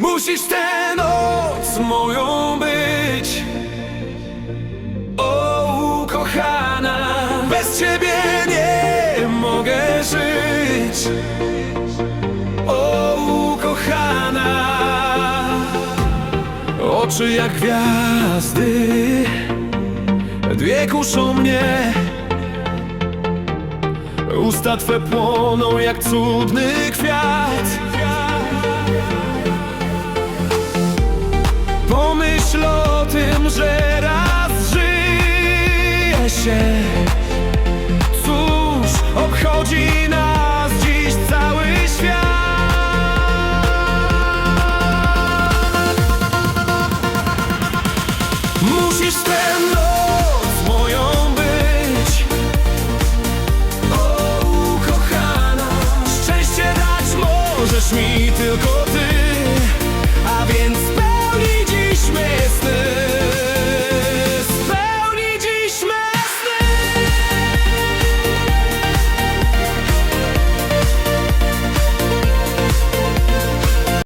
Musisz tę noc moją być. O ukochana Bez ciebie nie mogę żyć. O ukochana Oczy jak gwiazdy Dwie kuszą mnie. Usta twe płoną jak cudny kwiat myśl o tym, że raz żyje się. Cóż, obchodzi nas dziś cały świat. Musisz ten noc moją być, szczęście dać możesz mi tylko ty.